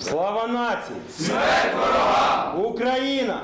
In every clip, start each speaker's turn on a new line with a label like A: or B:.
A: Слава нації! Смерть ворогам! Україна!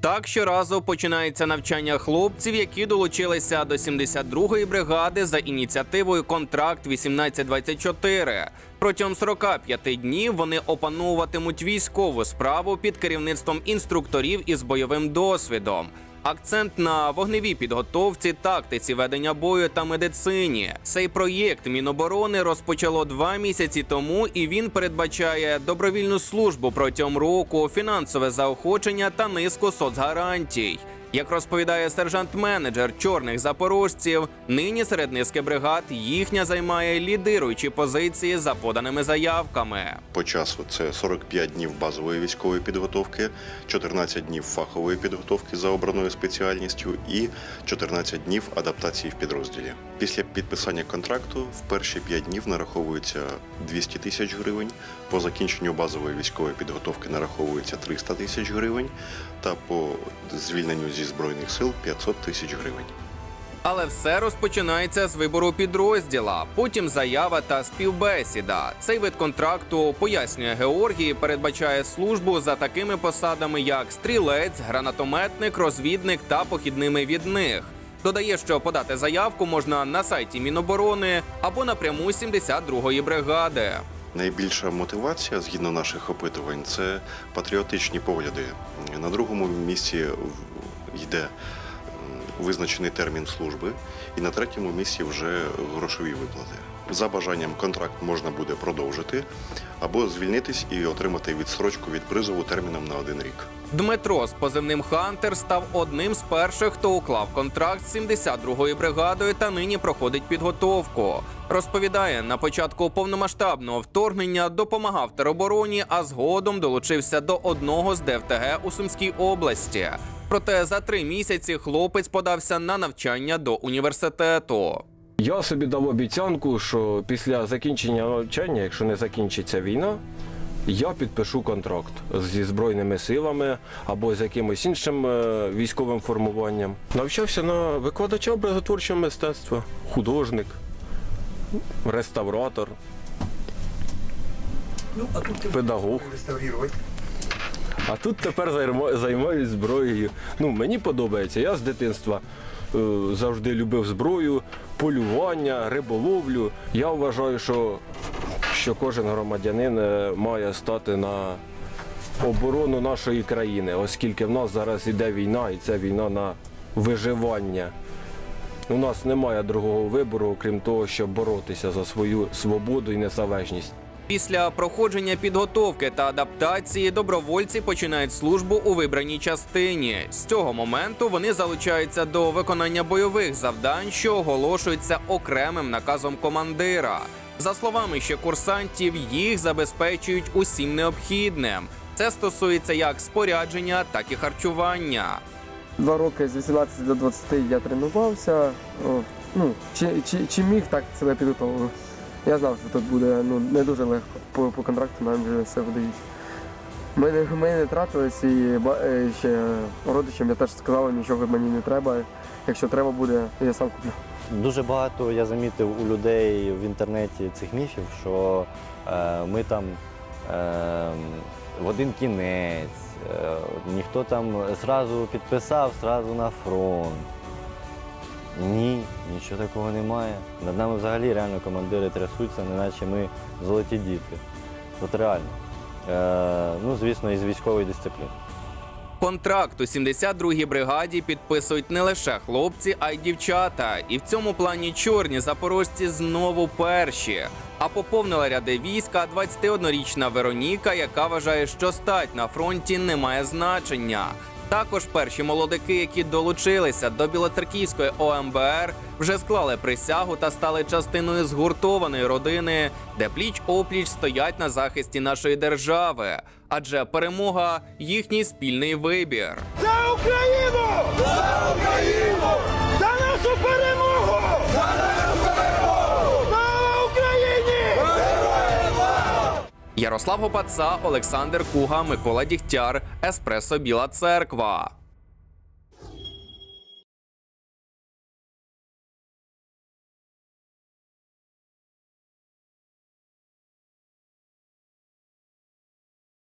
B: Так щоразу починається навчання хлопців, які долучилися до 72-ї бригади за ініціативою Контракт 1824. Протягом 45 днів вони опановуватимуть військову справу під керівництвом інструкторів із бойовим досвідом. Акцент на вогневій підготовці, тактиці ведення бою та медицині. Цей проєкт Міноборони розпочало два місяці тому, і він передбачає добровільну службу протягом року, фінансове заохочення та низку соцгарантій. Як розповідає сержант-менеджер чорних запорожців, нині серед низки бригад їхня займає лідируючі позиції за поданими заявками.
C: По часу це 45 днів базової військової підготовки, 14 днів фахової підготовки за обраною спеціальністю і 14 днів адаптації в підрозділі. Після підписання контракту в перші 5 днів нараховується 200 тисяч гривень. По закінченню базової військової підготовки нараховується 300 тисяч гривень, та по звільненню зі збройних сил 500 тисяч гривень.
B: Але все розпочинається з вибору підрозділа, потім заява та співбесіда. Цей вид контракту, пояснює Георгій, передбачає службу за такими посадами, як стрілець, гранатометник, розвідник та похідними від них. Додає, що подати заявку можна на сайті Міноборони або напряму 72-ї бригади.
C: Найбільша мотивація, згідно наших опитувань, це патріотичні погляди. На другому місці йде визначений термін служби, і на третьому місці вже грошові виплати. За бажанням контракт можна буде продовжити або звільнитись і отримати відстрочку від призову терміном на один рік.
B: Дмитро з позивним Хантер став одним з перших, хто уклав контракт з 72-ю бригадою та нині проходить підготовку. Розповідає, на початку повномасштабного вторгнення допомагав теробороні, а згодом долучився до одного з ДФТГ у Сумській області. Проте за три місяці хлопець подався на навчання до університету.
D: Я собі дав обіцянку, що після закінчення навчання, якщо не закінчиться війна, я підпишу контракт зі Збройними силами або з якимось іншим е, військовим формуванням. Навчався на викладача образотворчого мистецтва, художник, реставратор,
E: Ну, а тут
D: педагог. А тут тепер займа- займаюсь зброєю. Ну, мені подобається. Я з дитинства е, завжди любив зброю, полювання, риболовлю. Я вважаю, що, що кожен громадянин е, має стати на оборону нашої країни, оскільки в нас зараз іде війна, і це війна на виживання. У нас немає другого вибору, окрім того, щоб боротися за свою свободу і незалежність.
B: Після проходження підготовки та адаптації добровольці починають службу у вибраній частині. З цього моменту вони залучаються до виконання бойових завдань, що оголошуються окремим наказом командира. За словами ще курсантів, їх забезпечують усім необхідним. Це стосується як спорядження, так і харчування.
F: Два роки з 18 до 20 я тренувався. Ну, чи, чи, чи міг, так себе підготовив. Я знав, що тут буде ну, не дуже легко. По, по контракту нам вже все видають. Ми не, ми не тратились і е, ще родичам я теж сказав, нічого мені не треба. Якщо треба буде, я сам куплю.
G: Дуже багато я замітив у людей в інтернеті цих міфів, що е, ми там е, в один кінець, е, ніхто там зразу підписав, зразу на фронт. Ні, нічого такого немає. Над нами взагалі реально командири трясуться, неначе ми золоті діти. От реально. Е, ну, звісно, із військової дисципліни.
B: Контракт у 72-й бригаді підписують не лише хлопці, а й дівчата. І в цьому плані чорні запорожці знову перші. А поповнила ряди війська 21-річна Вероніка, яка вважає, що стать на фронті не має значення. Також перші молодики, які долучилися до Білоцерківської ОМБР, вже склали присягу та стали частиною згуртованої родини, де пліч опліч стоять на захисті нашої держави. Адже перемога їхній спільний вибір.
A: За Україну! За Україну! За нашу перемогу!
B: Ярослав Гопаца, Олександр Куга, Микола Дігтяр, Еспресо Біла Церква.